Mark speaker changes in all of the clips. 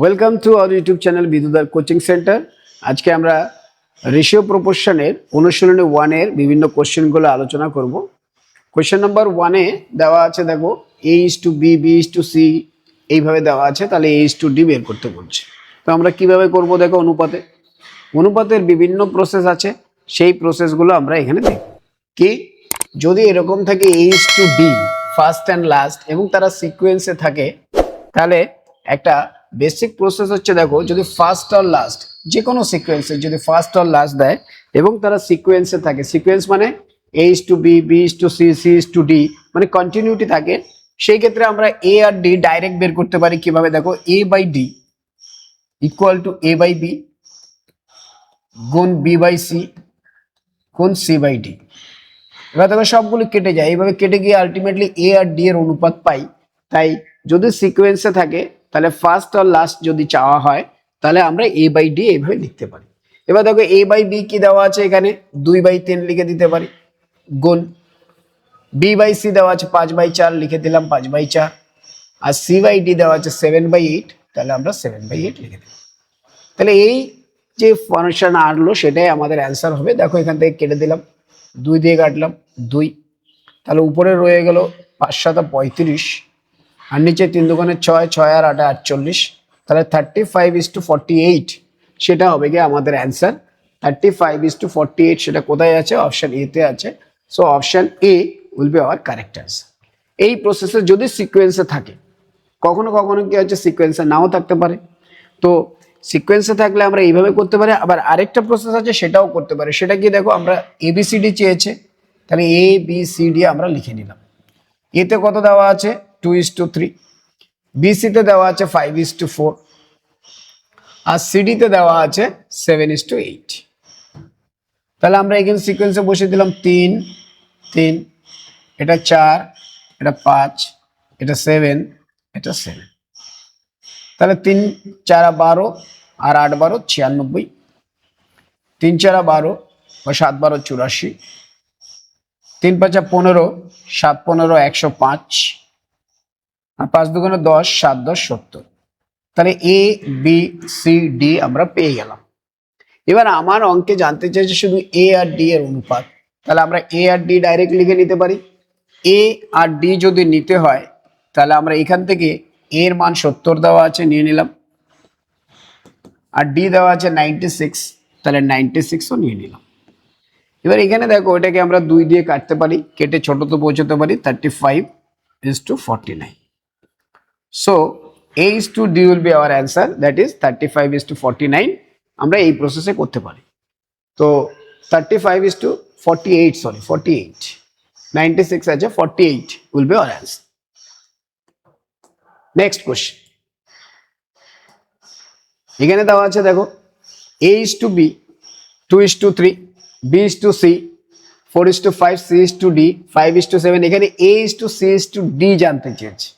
Speaker 1: Welcome to our YouTube channel বিদুদার coaching centre আজকে আমরা ratio প্রপোর্শনের অনুশীলনী ওয়ানের বিভিন্ন কোশ্চেনগুলো আলোচনা করব। কোশ্চেন নাম্বার ওয়ানে দেওয়া আছে, দেখো A is to B B is to C এইভাবে দেওয়া আছে, তাহলে এ ইস টু ডি বের করতে বলছে। তো আমরা কীভাবে করব, দেখো, অনুপাতে? অনুপাতের বিভিন্ন প্রসেস আছে, সেই প্রসেসগুলো আমরা এখানে দেখব। কি? যদি এরকম থাকে A is to D first and last এবং তারা সিকোয়েন্সে থাকে, তাহলে একটা বেসিক প্রসেস হচ্ছে দেখো, যদি ফার্স্ট আর লাস্ট যে কোনো সিকোয়েন্সে যদি ফার্স্ট আর লাস্ট দেয়, এবং তারা সিকোয়েন্সে থাকে সিকোয়েন্স মানে A is to B B is to C C is to D মানে কন্টিনিউটি থাকে, সেই ক্ষেত্রে আমরা এ আর ডি ডাইরেক্ট বের করতে পারি কীভাবে? দেখো A by D equal to A by B গুণ বি বাই সি গুণ সি বাই ডি এবার দেখো, সবগুলো কেটে যায়। এইভাবে কেটে গিয়ে আলটিমেটলি এ আর ডি এর অনুপাত পাই। তাই যদি সিকোয়েন্সে থাকে তাহলে ফার্স্ট আর লাস্ট যদি চাওয়া হয়, তাহলে আমরা এ বাই ডি এইভাবে লিখতে পারি। এবার দেখো এ বাই বি কি দেওয়া আছে এখানে? দুই বাই তিন লিখে দিতে পারি। গুণ বি বাই সি দেওয়া আছে পাঁচ বাই চার, লিখে দিলাম পাঁচ বাই চার। আর সি বাই ডি দেওয়া আছে সেভেন বাই এইট তাহলে আমরা সেভেন বাই এইট লিখে দিলাম। তাহলে এই যে ফাংশন আনলো সেটাই আমাদের অ্যান্সার হবে। দেখো এখান থেকে কেটে দিলাম। দুই দিয়ে কাটলাম, দুই। তাহলে উপরে রয়ে গেল পাঁচ সাতা পঁয়ত্রিশ। আর নিচে তিন দোকানে ছয় ছয় আর আটা আটচল্লিশ। তাহলে thirty five is to forty eight সেটা হবে গিয়ে আমাদের answer thirty five is to forty eight সেটা কোথায় আছে? অপশান এতে আছে। So option A will be our correct answer এই প্রসেসে যদি সিকোয়েন্সে থাকে, কখনো কখনো কি হচ্ছে? সিকোয়েন্সে নাও থাকতে পারে। তো সিকোয়েন্সে থাকলে আমরা এইভাবে করতে পারি। আবার আরেকটা প্রসেস আছে, সেটাও করতে পারি। সেটা কি দেখো, আমরা এবিসিডি চেয়েছে। তাহলে এ বি সি ডি আমরা লিখে নিলাম। এতে কত দেওয়া আছে? টু ইস টু থ্রি বিসিতে দেওয়া আছে ফাইভ ইস টু ফোর আর সিডিতে দেওয়া আছে সেভেন ইস টু এইট তাহলে আমরা এখানে সিকোয়েন্সে বসে দিলাম তিন তিন, এটা চার, এটা পাঁচ, এটা সেভেন এটা সেভেন তাহলে তিন চারা বারো আর আট বারো ছিয়ানব্বই। তিন চারা বারো বা সাত বারো চুরাশি। তিন পাঁচা পনেরো, সাত পনেরো একশো পাঁচ। আর পাঁচ দুগুণে দশ, সাত, দশ, সত্তর। তাহলে এ বি সি ডি আমরা পেয়ে গেলাম। এবার আমার অঙ্কে জানতে চাইছে শুধু এ আর ডি এর অনুপাত, তাহলে আমরা এ আর ডি ডাইরেক্ট লিখে নিতে পারি। এ আর ডি যদি নিতে হয়, তাহলে আমরা এখান থেকে এর মান সত্তর দেওয়া আছে, নিয়ে নিলাম। আর ডি দেওয়া আছে নাইনটি সিক্স তাহলে নাইনটি সিক্সও নিয়ে নিলাম। এবার এখানে দেখো ওইটাকে আমরা দুই দিয়ে কাটতে পারি, কেটে ছোটতে পৌঁছতে পারি thirty five is to forty nine is to D will be our answer that is thirty five is to forty nine আমরা এই প্রসেসে করতে পারি তো thirty five is to forty eight sorry forty eight ninety six আছে forty eight will be our answer next question এখানে দেওয়া আছে দেখো A is to B two is to three B is to C four is to five C is to D five is to seven এখানে A is to C is to D জানতে চেয়েছি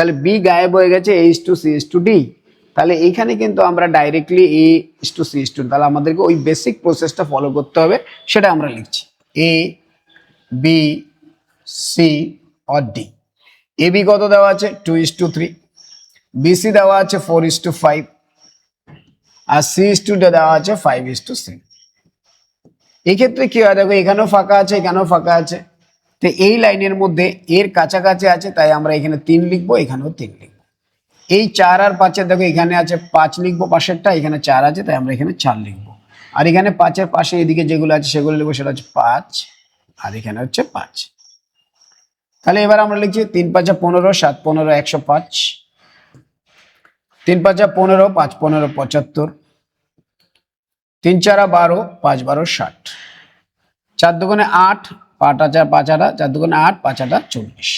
Speaker 1: তাহলে B গায়েব হয়ে গেছে H to C to D তাহলে এইখানে কিন্তু আমরা directly A is to C to তাহলে আমাদেরকে ওই বেসিক প্রসেসটা ফলো করতে হবে, সেটা আমরা লিখছি। A B C or D A B কত দেওয়া আছে? Two is to three B C দেওয়া আছে ফোর ইস টু ফাইভ আর সি ইস টু দেওয়া আছে ফাইভ ইস টু সিক্স এক্ষেত্রে কি হয়? দেখো এখানেও ফাঁকা আছে, এখানেও ফাঁকা আছে। তো এই লাইনের মধ্যে এর কাছাকাছি আছে, তাই আমরা এখানে তিন লিখব, এখানেও তিন লিখব। এই চার আর পাঁচের, দেখো এখানে আছে পাঁচ লিখব পাশেরটা এখানে চার আছে, তাই আমরা এখানে চার লিখব। আর এখানে পাঁচের পাশে এদিকে যেগুলো আছে, সেগুলো লিখব, সেটা হচ্ছে পাঁচ, আর এখানে হচ্ছে পাঁচ। তাহলে এবার আমরা লিখছি তিন পাঁচা পনেরো, সাত পনেরো, একশো পাঁচ। তিন পাঁচা পনেরো, পাঁচ পনেরো, পঁচাত্তর। তিন চারা বারো, পাঁচ বারো, ষাট। চার দোকানে আট পাঁচ হাজার পাঁচ আটা চার দোকানে আট পাঁচ আটা চল্লিশ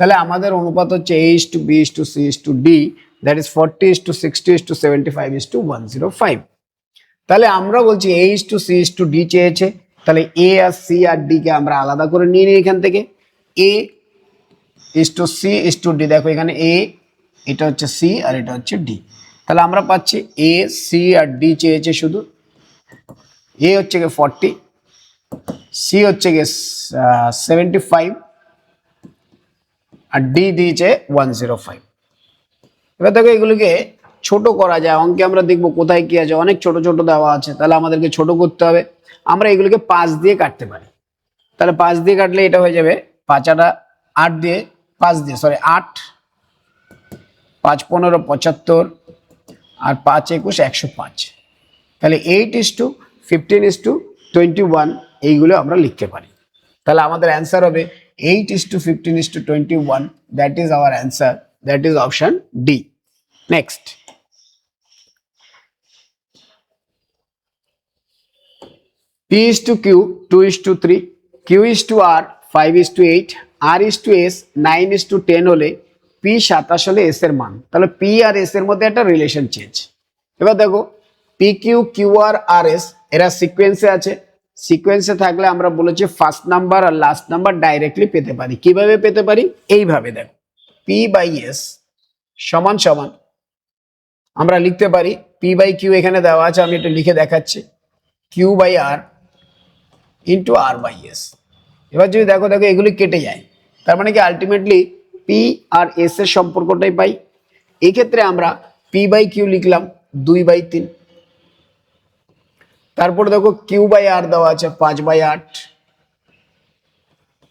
Speaker 1: তাহলে আমাদের অনুপাত হচ্ছে A is to B is to C is to D that is forty is to sixty is to seventy five is to one zero five তাহলে আমরা বলছি A is to C is to D চেয়েছে তাহলে A আর C আর D কে আমরা আলাদা করে নিয়ে নিই এখান থেকে A is to C is to D দেখো এখানে এ এটা হচ্ছে সি আর এটা হচ্ছে ডি তাহলে আমরা পাচ্ছি এ সি আর ডি চেয়েছে শুধু এ হচ্ছে গিয়ে ফর্টি সি হচ্ছে গিয়ে সেভেন্টি ফাইভ আর ডি দিয়েছে ওয়ান জিরো ফাইভ এবার দেখো এগুলোকে ছোট করা যায়, অঙ্কে আমরা দেখব কোথায় কি আছে, অনেক ছোট ছোট দেওয়া আছে, তাহলে আমাদেরকে ছোট করতে হবে। আমরা এগুলোকে পাঁচ দিয়ে কাটতে পারি। তাহলে পাঁচ দিয়ে কাটলে এটা হয়ে যাবে পাঁচাটা আট দিয়ে, পাঁচ দিয়ে সরি আট, পাঁচ পনেরো, পঁচাত্তর, আর পাঁচ একুশ, একশো পাঁচ। তাহলে eight is to fifteen is to twenty one এইগুলো আমরা লিখতে পারি। তাহলে আমাদের অ্যান্সার হবে eight is to fifteen is to twenty one that is our answer that is option D next P is to Q, 2 is to 3, Q is to R, 5 is to 8, R is to S, 9 is to 10 হলে P সাতাশ হলে S এর মান। তাহলে P R S এর মধ্যে একটা relation change এবার দেখো P Q Q R R S এরা সিকোয়েন্সে আছে। সিকোয়েন্সে থাকলে আমরা বলেছি ফার্স্ট নাম্বার আর লাস্ট নাম্বার ডাইরেক্টলি পেতে পারি। কীভাবে পেতে পারি? এইভাবে দেখো। পি বাই এস সমান সমান আমরা লিখতে পারি। পি বাই কিউ এখানে দেওয়া আছে, আমি একটু লিখে দেখাচ্ছি। Q by R into R by S এবার যদি দেখো দেখো, এগুলি কেটে যায়। তার মানে কি? আলটিমেটলি পি আর এস এর সম্পর্কটাই পাই। এক্ষেত্রে আমরা পি বাই কিউ লিখলাম, দুই বাই তিন। তারপরে দেখো কিউ বাই আর দেওয়া আছে পাঁচ বাই আট।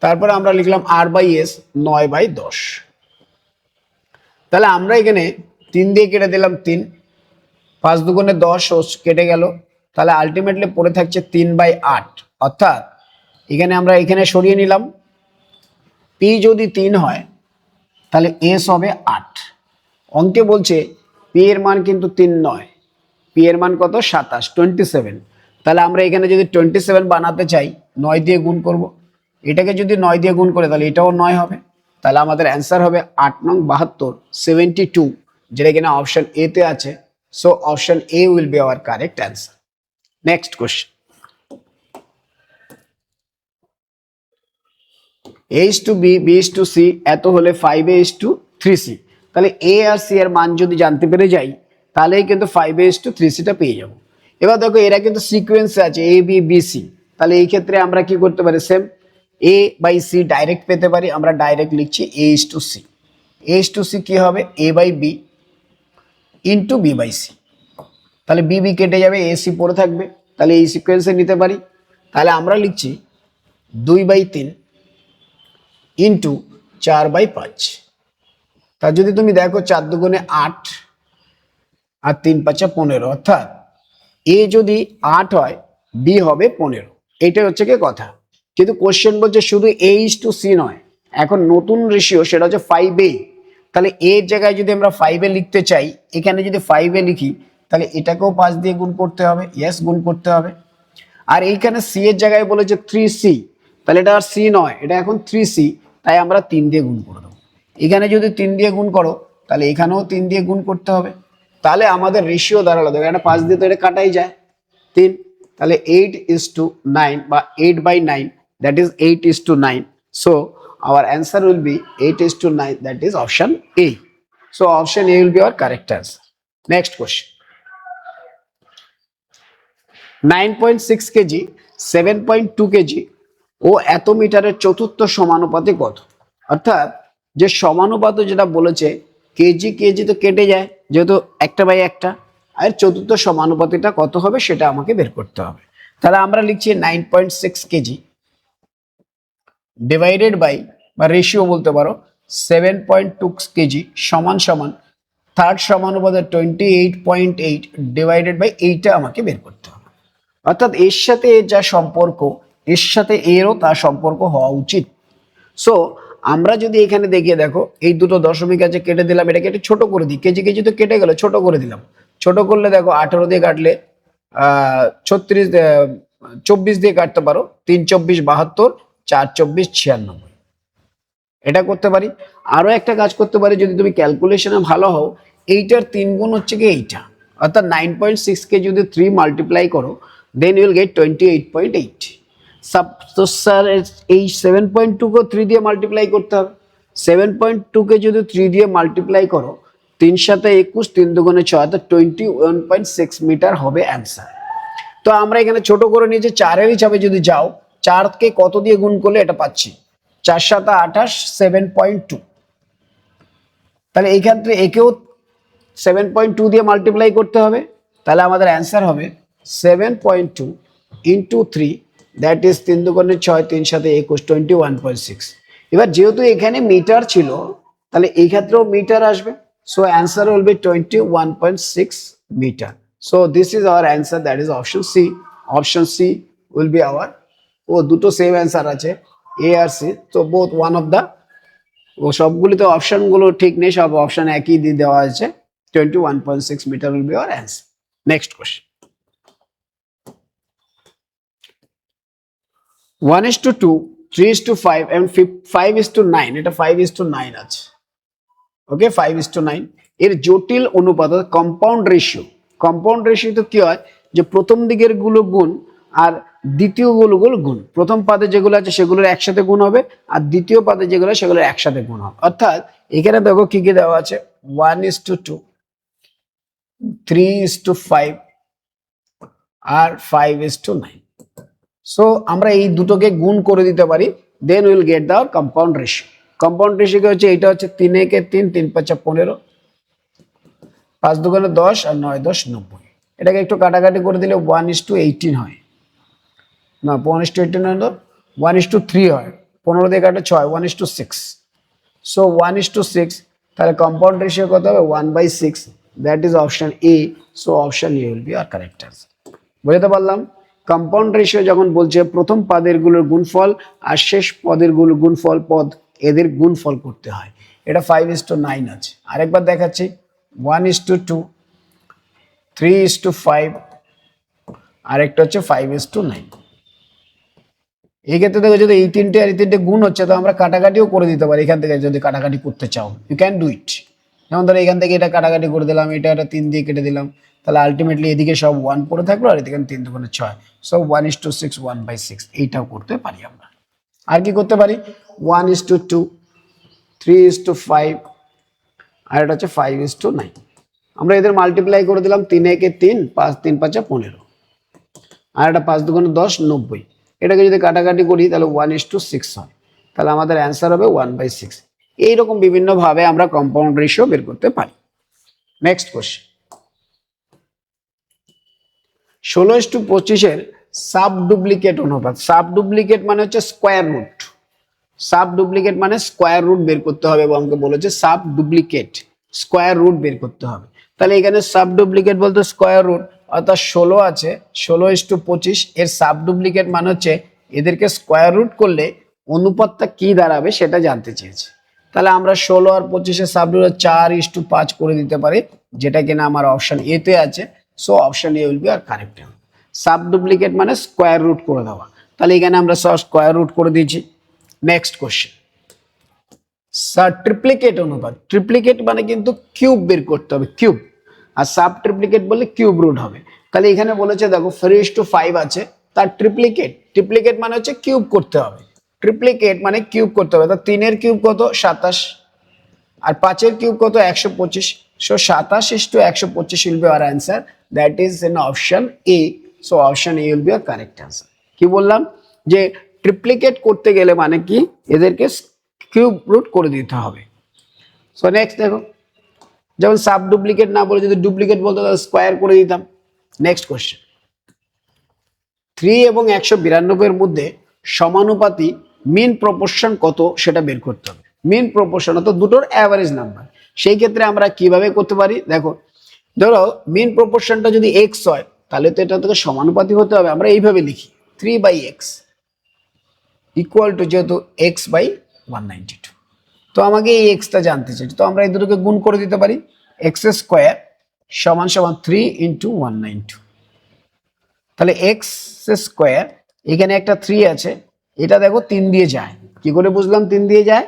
Speaker 1: তারপরে আমরা লিখলাম আর বাই এস নয় বাই দশ। তাহলে আমরা এখানে তিন দিয়ে কেটে দিলাম তিন। পাঁচ দুগুণে দশ কেটে গেল। তাহলে আলটিমেটলি পড়ে থাকছে তিন বাই আট। অর্থাৎ এখানে আমরা এখানে সরিয়ে নিলাম। পি যদি তিন হয়, তাহলে এস হবে আট। অঙ্কে বলছে পি এর মান কিন্তু তিন নয়। পি এর মান কত? সাতাশ টোয়েন্টি সেভেন তাহলে আমরা এখানে যদি টোয়েন্টি সেভেন বানাতে চাই, নয় দিয়ে গুণ করব। এটাকে যদি নয় দিয়ে গুণ করে, তাহলে এটাও নয় হবে। তাহলে আমাদের অ্যান্সার হবে আট নং বাহাত্তর সেভেন্টি টু যেটা কিনা অপশন এ তে আছে। So option A will be our correct answer next question H to B B is to C এত হলে five H to three C তাহলে এ আর সি এর মান যদি জানতে পেরে যাই, তাহলেই কিন্তু five A is to three সিটা পেয়ে যাব। এবার দেখো, এরা কিন্তু সিকোয়েন্সে আছে এ বি বি সি তাহলে এই ক্ষেত্রে আমরা কি করতে পারি? Same A by C direct পেতে পারি। আমরা ডাইরেক্ট লিখছি A is to C A is to C কি হবে? A by B into B by C তাহলে বি বি কেটে যাবে এ সি পড়ে থাকবে। তাহলে এই সিকোয়েন্সে নিতে পারি। তাহলে আমরা লিখছি দুই বাই তিন ইন্টু চার বাই পাঁচ। তা যদি তুমি দেখো, চার দুগুণে আট আর তিন পাঁচা পনেরো, অর্থাৎ এ যদি আট হয় বি হবে পনেরো। এইটাই হচ্ছে কি কথা। কিন্তু কোশ্চেন বলছে শুধু এ ইস টু সি নয়। এখন নতুন রেশিও সেটা হচ্ছে ফাইভ এ তাহলে এর জায়গায় যদি আমরা ফাইভে লিখতে চাই, এখানে যদি ফাইভে লিখি, তাহলে এটাকেও পাঁচ দিয়ে গুণ করতে হবে। ইয়েস গুণ করতে হবে। আর এইখানে সি এর জায়গায় বলেছে থ্রি সি তাহলে এটা আর সি নয়, এটা এখন থ্রি সি তাই আমরা তিন দিয়ে গুণ করে দেবো। এখানে যদি তিন দিয়ে গুণ করো, তাহলে এখানেও তিন দিয়ে গুণ করতে হবে। তাহলে আমাদের রেশিও দাঁড়াল। দেখো, এখানে পাঁচ দিয়ে তো এটা কাটাই যায়। তিন, তাহলে এইট ইস টু নাইন বা eight by nine that is eight is to nine so eight is to nine that is option A so option A will be our correct answer next question nine point six KG seven point two KG ও এত মিটারের চতুর্থ সমানুপাতে কত অর্থাৎ, যে সমানুপাত যেটা বলেছে KG KG তো কেটে যায়। যেহেতু একটা বাই একটা, আর চতুর্থ সমানুপাতিটা কত হবে সেটা আমাকে বের করতে হবে। তাহলে আমরা লিখছি nine point six KG divided by, বা রেশিও বলতে পারো, সেভেন পয়েন্ট টু কেজি সমান সমান third সমানুপাতে twenty eight point eight divided by এইটা আমাকে বের করতে হবে। অর্থাৎ এর সাথে যা সম্পর্ক, এর সাথে এরও তার সম্পর্ক হওয়া উচিত। সো আমরা যদি এখানে দেখিয়ে দেখো, এই দুটো দশমিক আছে, কেটে দিলাম, এটাকে একটু ছোট করে দিই। কেজি কেজি তো কেটে গেল, ছোট করে দিলাম। ছোট করলে দেখো, আঠারো দিয়ে কাটলে ছত্রিশ চব্বিশ দিয়ে কাটতে পারো, তিন চব্বিশ বাহাত্তর, চার চব্বিশ ছিয়ানব্বই। এটা করতে পারি। আরও একটা কাজ করতে পারি, যদি তুমি ক্যালকুলেশনে ভালো হও, এইটার তিন গুণ হচ্ছে কি এইটা? অর্থাৎ নাইন পয়েন্ট সিক্স কে যদি থ্রি মাল্টিপ্লাই করো then you'll get twenty eight point eight sub তো স্যার এই সেভেন পয়েন্ট টুকেও থ্রি দিয়ে মাল্টিপ্লাই করতে হবে। সেভেন পয়েন্ট টুকে যদি থ্রি দিয়ে মাল্টিপ্লাই করো, তিন সাথে একুশ, তিন দুগুণে ছয়, তো twenty one point six metre হবে অ্যান্সার তো আমরা এখানে ছোট করে নিয়েছি চারের হিসাবে যদি যাও, চারকে কত দিয়ে গুণ করলে এটা পাচ্ছি? চার সাথে আঠাশ সেভেন পয়েন্ট টু তাহলে এই ক্ষেত্রে একেও সেভেন পয়েন্ট টু দিয়ে মাল্টিপ্লাই করতে হবে। তাহলে আমাদের অ্যান্সার হবে seven point two into three that is তিন দুগুণে ছয়, তিন সাথে একুশ টোয়েন্টি ওয়ান পয়েন্ট সিক্স এবার যেহেতু এখানে মিটার ছিল, তাহলে এই ক্ষেত্রেও মিটার আসবে। So answer will be twenty one point six metre so this is our answer that is option C option C will be our ও, দুটো সেম অ্যান্সার আছে এ আর সি তো বোথ ওয়ান অফ দ্য ও, সবগুলিতে অপশনগুলো ঠিক নেই, সব অপশন একই দিয়ে দেওয়া আছে twenty one point six metre will be our answer next question one is to two three is to five এবং ফাইভ ইস টু নাইন এটা ফাইভ ইস টু নাইন আছে। Okay five is to nine এর জটিল অনুপাত compound ratio compound ratio তো কি হয়? যে প্রথম দিকেরগুলো গুণ আর দ্বিতীয় গুলোগুলো গুণ। প্রথম পাদে যেগুলো আছে সেগুলোর একসাথে গুণ হবে, আর দ্বিতীয় পাদে যেগুলো সেগুলোর একসাথে গুণ হবে। অর্থাৎ এখানে দেখো কি কি দেওয়া আছে। One is to two three is to five R five is to nine so আমরা এই দুটোকে গুণ করে দিতে পারি then will get the compound ratio compound ratio হচ্ছে? এটা হচ্ছে তিন একে তিন তিন পাঁচা পনেরো, পাঁচ দোকানে দশ আর নয় দশ নব্বই। এটাকে একটু কাটাকাটি করে দিলে ওয়ান ইস টু এইটিন হয়। না ওয়ান ইস টু এইটিন হয় তো? ওয়ান ইস টু থ্রি হয়। পনেরো দিয়ে কাটে ছয় one is to six so one is to six তাহলে কম্পাউন্ড রেশিও কত হবে? One by six that is option A so option A will be our correct answer বুঝতে পারলাম? কম্পাউন্ড রেশিও যখন বলছে, প্রথম পদেরগুলোর গুণফল আর শেষ পদেরগুলো গুণফল পদ, এদের গুণফল করতে হয়। এটা ফাইভ ইস টু নাইন আছে। আরেকবার দেখাচ্ছি। One is to two three is to five আরেকটা হচ্ছে ফাইভ ইস টু নাইন এই ক্ষেত্রে দেখো, যদি এই তিনটে আর এই তিনটে গুণ হচ্ছে, তো আমরা কাটাকাটিও করে দিতে পারি এখান থেকে যদি কাটাকাটি করতে চাও। ইউ ক্যান ডু ইট যেমন ধরো, এখান থেকে এটা কাটাকাটি করে দিলাম, এটা এটা তিন দিয়ে কেটে দিলাম। তাহলে আলটিমেটলি এদিকে সব ওয়ান পড়ে থাকল আর এদিকে তিন দুগুণে ছয়। So one is to six one by six এইটাও করতে পারি আমরা। আর কি করতে পারি? One is to two three is to five আর এটা হচ্ছে ফাইভ ইস টু নাইন আমরা এদের মাল্টিপ্লাই করে দিলাম তিন একে তিন, পাঁচ, তিন, পাঁচে পনেরো। আর একটা পাঁচ দুগুণে দশ, নব্বই। এটাকে যদি কাটাকাটি করি তাহলে ওয়ান ইস টু সিক্স হয়। তাহলে আমাদের অ্যান্সার হবে ওয়ান বাই সিক্স এইরকম বিভিন্নভাবে আমরা কম্পাউন্ড রেশিও বের করতে পারি। নেক্সট কোশ্চেন ষোলো টু পঁচিশের সাব ডুপ্লিকেট অনুপাত। সাব ডুপ্লিকেট মানে হচ্ছে স্কোয়ার রুট। সাব ডুপ্লিকেট মানে স্কোয়ার রুট বের করতে হবে এবং আমাকে বলেছে সাব ডুপ্লিকেট স্কোয়ার রুট বের করতে হবে। তাহলে এখানে সাব ডুপ্লিকেট বলতে স্কোয়ার রুট, অর্থাৎ ষোলো আছে, ষোলো ইস টু পঁচিশ, এর সাব ডুপ্লিকেট মানে হচ্ছে এদেরকে স্কোয়ার রুট করলে অনুপাতটা কি দাঁড়াবে সেটা জানতে চেয়েছে। তাহলে আমরা ষোলো আর পঁচিশের সাব রুট চার ইস টু পাঁচ করে দিতে পারি, যেটা কিনা আমার অপশন এতে আছে। So option A will be our correct sub duplicate মানে স্কোয়ার রুট করে দেওয়া। তাহলে এখানে আমরা স্কোয়ার রুট করে দিয়েছি। নেক্সট কোশ্চেন স্যার ট্রিপ্লিকেট অনুপাত। ট্রিপ্লিকেট মানে কিন্তু কিউব বের করতে হবে কিউব আর সাব ট্রিপ্লিকেট বললে কিউব রুট হবে। তাহলে এখানে বলেছে, দেখো থ্রি টু ফাইভ আছে, তার ট্রিপ্লিকেট ট্রিপ্লিকেট মানে হচ্ছে কিউব করতে হবে। ট্রিপ্লিকেট মানে কিউব করতে হবে। তা তিনের কিউব কত? সাতাশ। আর পাঁচের কিউব কত? একশো পঁচিশ। সো সাতাশ ইস টু একশো পঁচিশ will be our answer that is an option A so option A will be our correct answer কি বললাম? যে ট্রিপ্লিকেট করতে গেলে মানে কি? এদেরকে কিউব রুট করে দিতে হবে। সো নেক্সট দেখো। যেমন সাব ডুপ্লিকেট না বলে যদি ডুপ্লিকেট বলতো, তাহলে স্কোয়ার করে দিতাম। নেক্সট কোশ্চেন থ্রি এবং একশো বিরানব্বইয়ের মধ্যে সমানুপাতি মিন প্রপোর্শন কত সেটা বের করতে হবে। মিন প্রপোর্শন অর্থাৎ দুটোর অ্যাভারেজ নাম্বার সেই ক্ষেত্রে আমরা কীভাবে করতে পারি? দেখো ধরো মিন প্রপোর্শনটা যদি এক্স হয়, তাহলে তো এটা থেকে সমানুপাতি হতে হবে। আমরা এইভাবে লিখি three by X equal to যেহেতু X by one ninety two তো আমাকে এই এক্সটা জানতে চাই, তো আমরা এই দুটোকে গুণ করে দিতে পারি এক্স স্কোয়ার সমান সমান three into one nine two তাহলে এক্স স্কোয়ার এখানে একটা থ্রি আছে, এটা দেখো তিন দিয়ে যায়। কি করে বুঝলাম তিন দিয়ে যায়?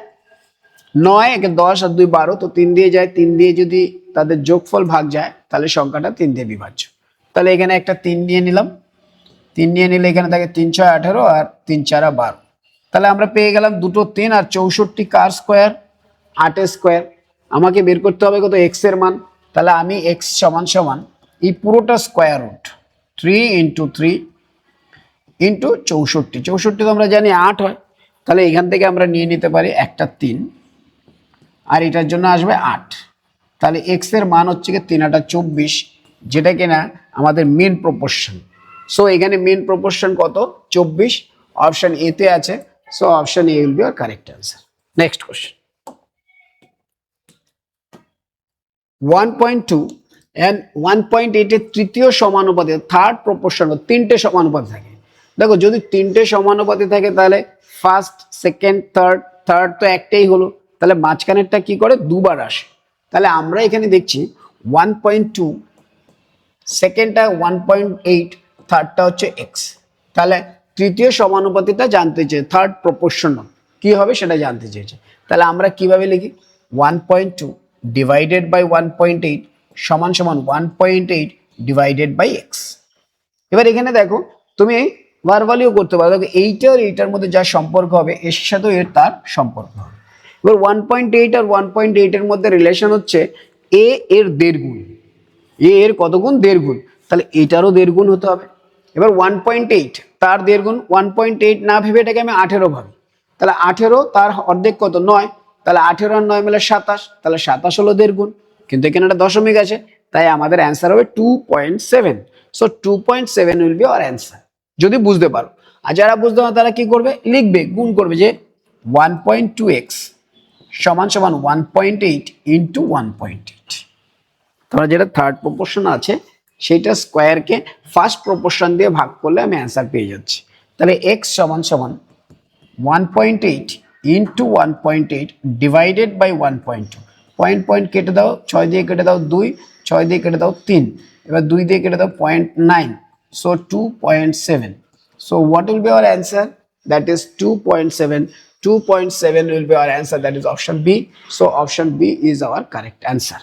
Speaker 1: নয়, একে দশ আর দুই বারো, তো তিন দিয়ে যায়, তিন দিয়ে যদি তাদের যোগফল ভাগ যায়, তাহলে সংখ্যাটা তিন দিয়ে বিভাজ্য। তাহলে এখানে একটা তিন নিয়ে নিলাম। তিন নিয়ে নিলে এখানে থাকে তিন ছয় আঠারো আর তিন চারা বারো। তাহলে আমরা পেয়ে গেলাম দুটো তিন আর চৌষট্টি কার স্কোয়ার? আটের স্কোয়ার। আমাকে বের করতে হবে কত? এক্সের মান। তাহলে আমি এক্স সমান সমান এই পুরোটা square root three into three into চৌষট্টি। চৌষট্টি তো আমরা জানি আট হয়। তাহলে এখান থেকে আমরা নিয়ে নিতে পারি একটা তিন। আর এটার জন্য আসবে আট। তাহলে এক্সের মান হচ্ছে কি তিন আটা চব্বিশ, যেটা কিনা আমাদের মেন প্রপোর্শন সো এখানে মেন প্রপোর্শন কত? চব্বিশ। অপশন এতে আছে। So option A will be our correct answer next question one point two and one point এইটের তৃতীয় সমানুপাতে থার্ড প্রপোর্শন তিনটে সমানুপাতে থাকে। দেখো, যদি তিনটে সমানুপাতে থাকে, তাহলে ফার্স্ট সেকেন্ড থার্ড থার্ড তো একটাই হলো। তাহলে মাঝখানেরটা কি করে? দুবার আসে। তাহলে আমরা এখানে দেখছি ওয়ান পয়েন্ট টু সেকেন্ডটা ওয়ান পয়েন্ট এইট থার্ডটা হচ্ছে এক্স তাহলে তৃতীয় সমানুপাতিটা জানতে চেয়ে থার্ড প্রপোর্শনাল কি হবে সেটা জানতে চেয়েছে। তাহলে আমরা কীভাবে লিখি? One point two divided by one point eight সমান সমান one point eight divided by X এবার এখানে দেখো, তুমি ভার্বালিও করতে পারো। দেখো, এইটা আর এইটার মধ্যে যা সম্পর্ক হবে, এর সাথেও এর তার সম্পর্ক হবে। এবার ওয়ান পয়েন্ট এইট আর ওয়ান পয়েন্ট এইটের মধ্যে রিলেশন হচ্ছে এ এর দেড় গুণ। এ এর কত গুণ? দেড় গুণ। তাহলে এটারও দেড় গুণ হতে হবে। এবার ওয়ান পয়েন্ট এইট তার দেড় গুণ। ওয়ান পয়েন্ট এইট না ভেবে এটাকে আমি আঠেরো ভাবি। তাহলে আঠেরো, তার অর্ধেক কত? নয়। তাহলে আঠেরো আর নয় মিলে সাতাশ। তাহলে সাতাশ হলো দেড় গুণ। কিন্তু এখানে একটা দশমিক আছে। তাই আমাদের অ্যান্সার হবে two point seven so two point seven will be our answer যদি বুঝতে পারো। আর যারা বুঝতে পারো, তারা কি করবে? লিখবে, গুণ করবে যে ওয়ান পয়েন্ট টু এক্স সমান সমান one point eight into one point eight তোমরা যেটা থার্ড প্রপোর্শন আছে সেইটা স্কোয়ারকে ফার্স্ট প্রপোর্শন দিয়ে ভাগ করলে আমি অ্যান্সার পেয়ে যাচ্ছি। তাহলে এক্স সমান সমান one point eight into one point eight divided by one point two point point কেটে দাও, ছয় দিয়ে কেটে দাও দুই, ছয় দিয়ে কেটে দাও তিন। এবার দুই দিয়ে কেটে দাও point nine so two point seven so what will be our answer that is two point seven 2.7 will be our answer that is option B. So option B is our correct answer.